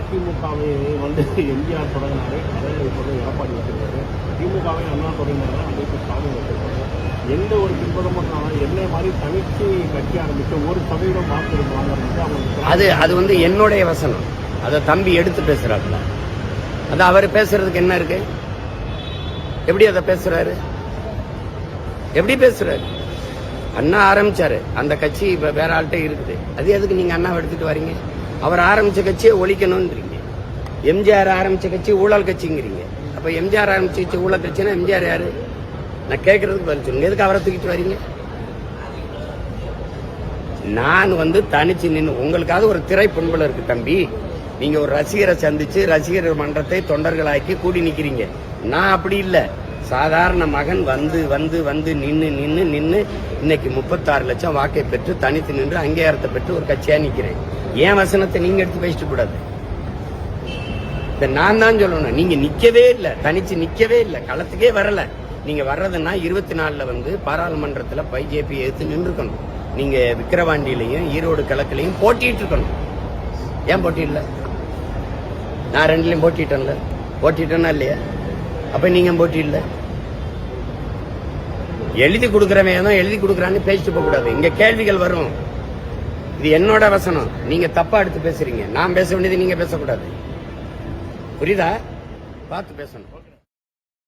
அதிமுகவை வந்து எம்ஜிஆர் தொடங்கினாரு கலைஞர் இப்போது எடப்பாடி வச்சிருக்காரு. திமுகவை அண்ணா தொடங்கினாரு அன்றைக்கு ஸ்டாலின் வச்சிருக்காரு. எந்த ஒரு பின்புறமும் என்னை மாதிரி தனிச்சு கட்சி ஆரம்பிச்சு ஒரு சதவீதம் வாக்கு வாங்குறது அவங்க அது அது வந்து என்னுடைய வசனம். அதை தம்பி எடுத்து பேசுறாருல அது அவர் பேசுறதுக்கு என்ன இருக்கு? எப்படி அதை பேசுறாரு? எப்படி பேசுறாரு? அண்ணா ஆரம்பிச்சாரு. அந்த கட்சி இப்ப வேற ஆள்கிட்ட இருக்குது. அது எதுக்கு நீங்க அண்ணாவை எடுத்துட்டு வரீங்க? அவர் ஆரம்பிச்ச கட்சியை ஒழிக்கணும்ன்றீங்க. எம்ஜிஆர் ஆரம்பிச்ச கட்சி ஊழல் கட்சிங்கிறீங்க. அப்ப எம்ஜிஆர் ஆரம்பிச்ச கட்சி ஊழல் கட்சினா எம்ஜிஆர் யாரு? நான் கேட்கறதுக்கு பதில் சொல்லுங்க. எதுக்கு அவரை தூக்கிட்டு வரீங்க? நான் வந்து தனிச்சு நின்று உங்களுக்காக ஒரு திரை பண்புல இருக்கு தம்பி. நீங்க ஒரு ரசிகரை சந்திச்சு ரசிகர் மன்றத்தை தொண்டர்களாக்கி கூடி நிக்கிறீங்க. நான் அப்படி இல்லை. சாதாரண மகன் வந்து வந்து வந்து நின்னு நின்னு நின்னு இன்னைக்கு முப்பத்தாறு லட்சம் வாக்கை பெற்று தனித்து நின்று அங்கீகாரத்தை பெற்று ஒரு கட்சியா நிக்கிறேன். ஏன் வசனத்தை நீங்க எடுத்து பேசிட்டு கூடாது. இதை நான் தான் சொல்லணும் நீங்க நிக்கவே இல்லை தனிச்சு நிக்கவே இல்லை களத்துக்கே வரல. நீங்க வர்றதுன்னா இருபத்தி நாலுல வந்து பாராளுமன்றத்துல பைஜேபி எடுத்து நின்றுக்கணும். நீங்க விக்கிரவாண்டியிலையும் ஈரோடு கிழக்குலையும் போட்டிட்டு இருக்கணும். ஏன் போட்டியிடல நான் ரெண்டுலயும் போட்டிட்டேன்ல. போட்டிட்டேன்னா இல்லையா? அப்ப நீங்க போட்டியில்ல எழுதி கொடுக்குறவன் ஏதோ எழுதி கொடுக்குறான்னு பேசிட்டு போக கூடாது. இங்க கேள்விகள் வரும். இது என்னோட வசனம். நீங்க தப்பா எடுத்து பேசுறீங்க. நான் பேச வேண்டியது நீங்க பேசக்கூடாது. புரியுதா? பார்த்து பேசணும்.